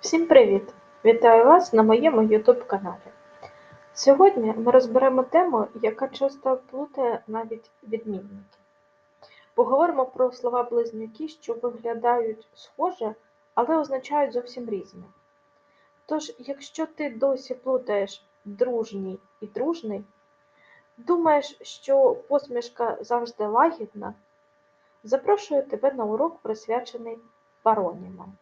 Всім привіт! Вітаю вас на моєму YouTube каналі. Сьогодні ми розберемо тему, яка часто плутає навіть відмінники. Поговоримо про слова близнюки, що виглядають схоже, але означають зовсім різне. Тож, якщо ти досі плутаєш дружній і дружний, думаєш, що посмішка завжди лагідна, запрошую тебе на урок, присвячений паронімам.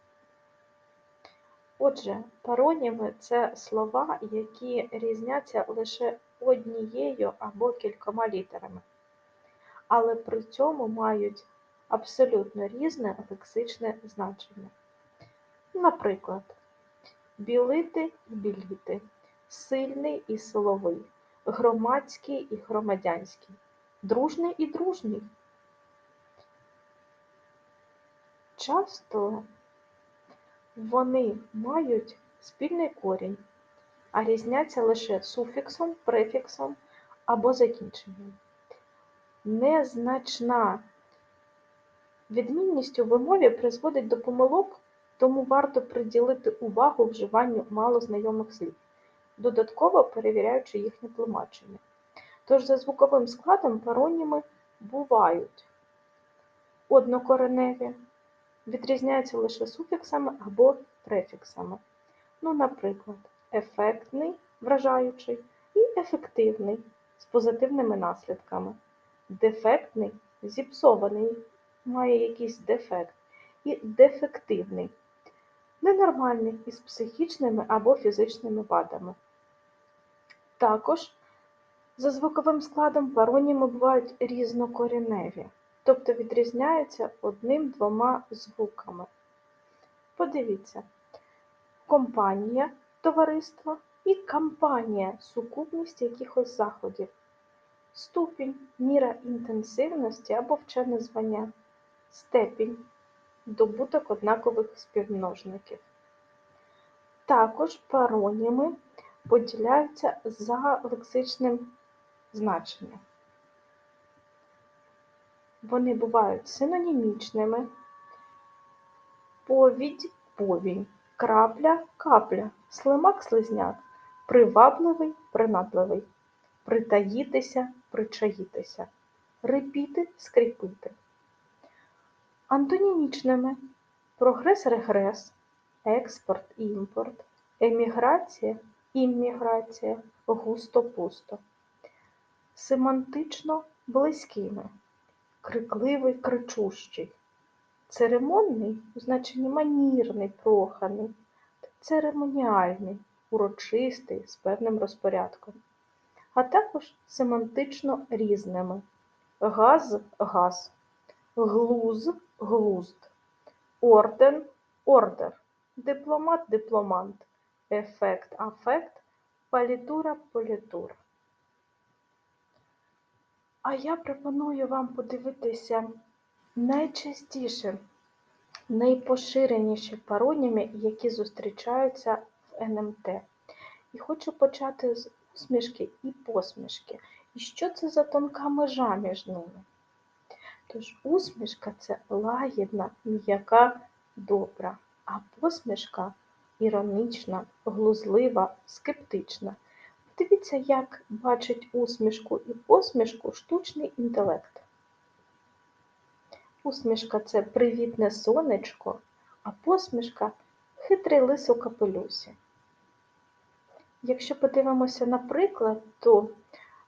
Отже, пароніми це слова, які різняться лише однією або кількома літерами, але при цьому мають абсолютно різне лексичне значення. Наприклад, білити і біліти, сильний і силовий, громадський і громадянський, дружний і дружній. Часто вони мають спільний корінь, а різняться лише суфіксом, префіксом або закінченням. Незначна відмінність у вимові призводить до помилок, тому варто приділити увагу вживанню малознайомих слів, додатково перевіряючи їхнє тлумачення. Тож за звуковим складом пароніми бувають однокореневі, відрізняються лише суфіксами або префіксами. Ну, наприклад, ефектний, вражаючий і ефективний з позитивними наслідками. Дефектний зіпсований, має якийсь дефект, і дефективний ненормальний із психічними або фізичними вадами. Також за звуковим складом пароніми бувають різнокоріневі тобто відрізняються одним-двома звуками. Подивіться, компанія товариство і кампанія сукупність якихось заходів, ступінь, міра інтенсивності або вчене звання, степінь, добуток однакових співмножників. Також пароніми поділяються за лексичним значенням. Вони бувають синонімічними, повідь повінь, крапля капля, слимак слизняк, привабливий принадливий, притаїтися причаїтися, репіти скріпити. Антонімічними. Прогрес-регрес, експорт імпорт, еміграція імміграція, густо-пусто, семантично близькими крикливий, кричущий. Церемонний у значенні манірний, проханий, церемоніальний, урочистий з певним розпорядком, а також семантично різними. Газ газ, глуз глузд, орден ордер, дипломат дипломант, ефект афект, палітура політур. А я пропоную вам подивитися найчастіше, найпоширеніші пароніми, які зустрічаються в НМТ. І хочу почати з усмішки і посмішки. І що це за тонка межа між ними? Тож усмішка це лагідна, м'яка, добра, а посмішка іронічна, глузлива, скептична. Дивіться, як бачить усмішку і посмішку штучний інтелект. Усмішка це привітне сонечко, а посмішка хитрий лис у капелюсі. Якщо подивимося на приклад, то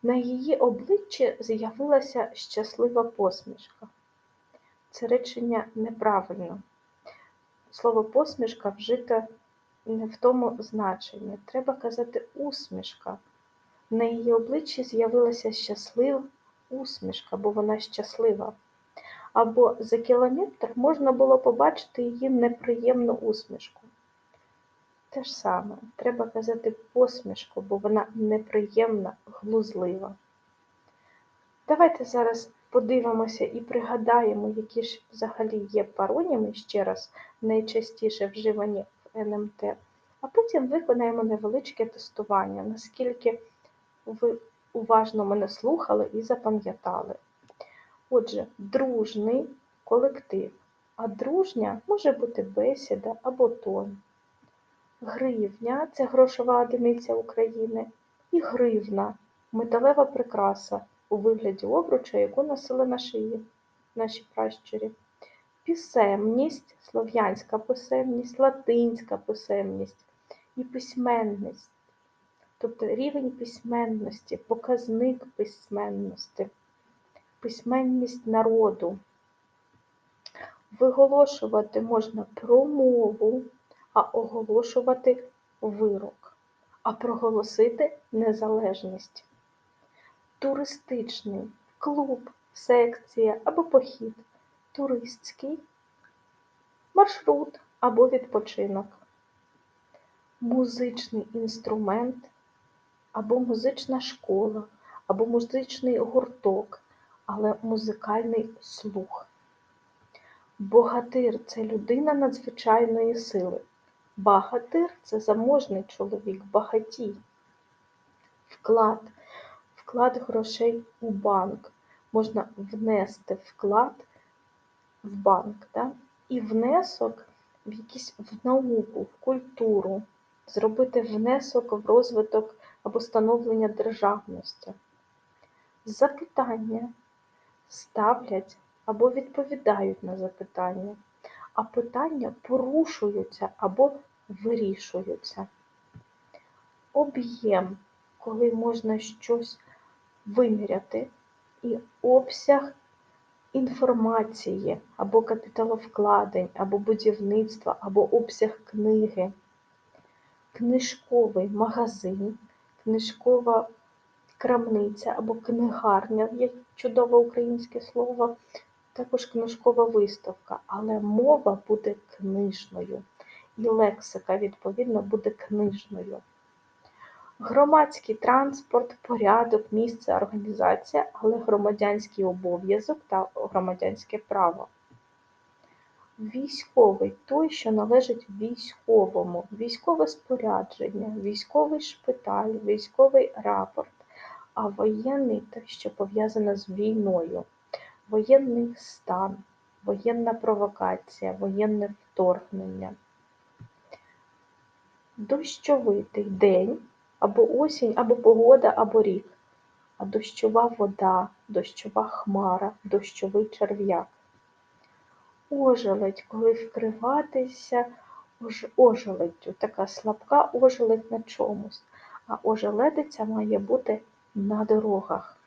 на її обличчі з'явилася щаслива посмішка. Це речення неправильно. Слово посмішка вжите не в тому значенні. Треба казати усмішка. На її обличчі з'явилася щаслива усмішка, бо вона щаслива. Або за кілометр можна було побачити її неприємну усмішку. Те ж саме, треба казати посмішку, бо вона неприємна, глузлива. Давайте зараз подивимося і пригадаємо, які ж взагалі є пароніми ще раз найчастіше вживані НМТ, а потім виконаємо невеличке тестування, наскільки ви уважно мене слухали і запам'ятали. Отже, дружний колектив, а дружня може бути бесіда або тон. Гривня це грошова одиниця України, і гривна металева прикраса у вигляді обруча, яку носили на шиї наші пращурі. Пісемність, слов'янська писемність, латинська писемність і письменність, тобто рівень письменності, показник письменності, письменність народу. Виголошувати можна промову, а оголошувати вирок, а проголосити незалежність. Туристичний клуб, секція або похід, туристський маршрут або відпочинок, музичний інструмент або музична школа, або музичний гурток, але музикальний слух. Богатир це людина надзвичайної сили. Багатир це заможний чоловік, багатій. Вклад. Вклад грошей у банк. Можна внести вклад в банк, да? і внесок в якісь в науку, в культуру, зробити внесок в розвиток або становлення державності. Запитання ставлять або відповідають на запитання, а питання порушуються або вирішуються. Об'єм, коли можна щось виміряти, і обсяг інформації або капіталовкладень, або будівництва, або обсяг книги, книжковий магазин, книжкова крамниця або книгарня, є чудове українське слово, також книжкова виставка, але мова буде книжною, і лексика, відповідно, буде книжною. Громадський транспорт, порядок, місце, організація, але громадянський обов'язок та громадянське право. Військовий той, що належить військовому, військове спорядження, військовий шпиталь, військовий рапорт, а воєнний те, що пов'язане з війною, воєнний стан, воєнна провокація, воєнне вторгнення. Дощовитий день або осінь, або погода, або рік, а дощова вода, дощова хмара, дощовий черв'як. Ожеледь, коли вкриватися ож- ожеледдю, така слабка ожеледь на чомусь, а ожеледиця має бути на дорогах.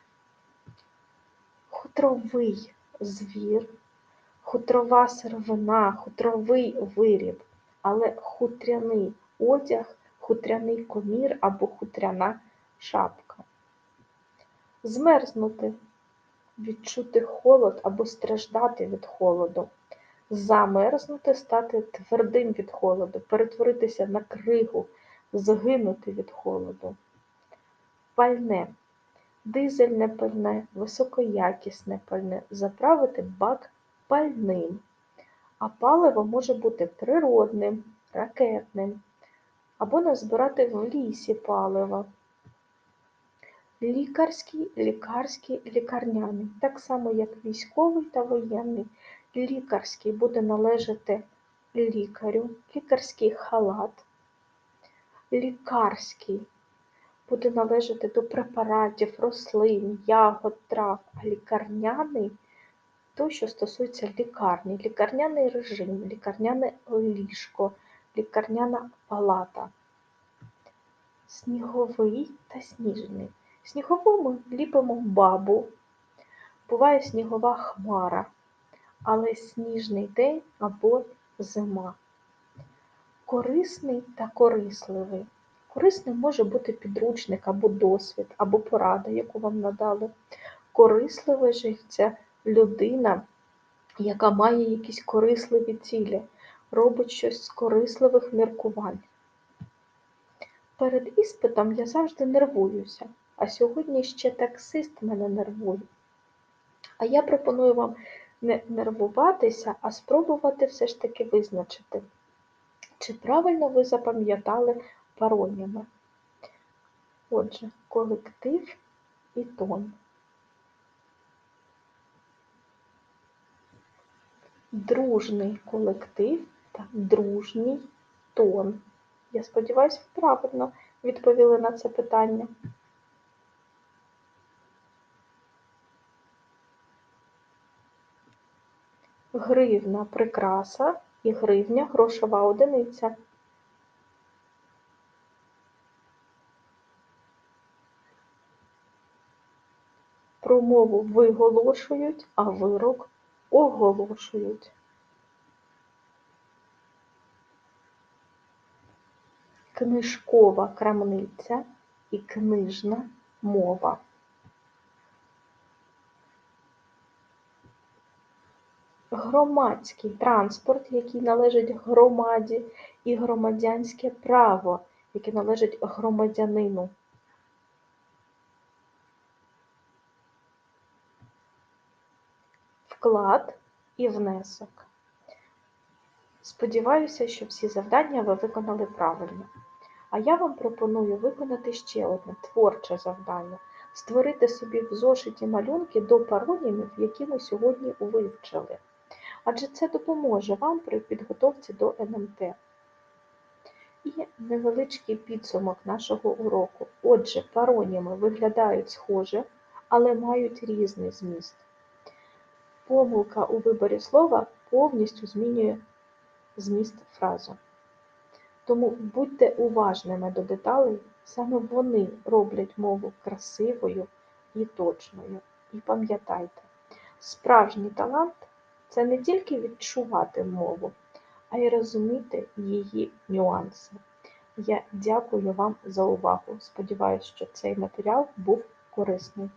Хутровий звір, хутрова сировина, хутровий виріб, але хутряний одяг, хутряний комір або хутряна шапка. Змерзнути, відчути холод або страждати від холоду. Замерзнути, стати твердим від холоду, перетворитися на кригу, згинути від холоду. Пальне. Дизельне пальне, високоякісне пальне, заправити бак пальним. А паливо може бути природним, ракетним, або назбирати в лісі паливо. Лікарський, лікарський, лікарняний, так само як військовий та воєнний. Лікарський буде належати лікарю, лікарський халат, лікарський буде належати до препаратів, рослин, ягод, трав, а лікарняний то, що стосується лікарні, лікарняний режим, лікарняне ліжко, лікарняна палата. Сніговий та сніжний. Сніговому ліпимо бабу, буває снігова хмара, але сніжний день або зима. Корисний та корисливий. Корисним може бути підручник або досвід, або порада, яку вам надали. Корисливий же це людина, яка має якісь корисливі цілі, робить щось з корисливих міркувань. Перед іспитом я завжди нервуюся, а сьогодні ще таксист мене нервує. А я пропоную вам не нервуватися, а спробувати все ж таки визначити, чи правильно ви запам'ятали пароніми. Отже, колектив і тон. Дружний колектив та дружній тон. Я сподіваюся, ви правильно відповіли на це питання. Гривна прикраса і гривня грошова одиниця. Промову виголошують, а вирок оголошують. Книжкова крамниця і книжна мова. Громадський транспорт, який належить громаді, і громадянське право, яке належить громадянину. Вклад і внесок. Сподіваюся, що всі завдання ви виконали правильно. А я вам пропоную виконати ще одне творче завдання створити собі в зошиті малюнки до паронімів, які ми сьогодні вивчили. Адже це допоможе вам при підготовці до НМТ. І невеличкий підсумок нашого уроку. Отже, пароніми виглядають схоже, але мають різний зміст. Помилка у виборі слова повністю змінює зміст фрази. Тому будьте уважними до деталей, саме вони роблять мову красивою і точною. І пам'ятайте, справжній талант це не тільки відчувати мову, а й розуміти її нюанси. Я дякую вам за увагу. Сподіваюсь, що цей матеріал був корисний.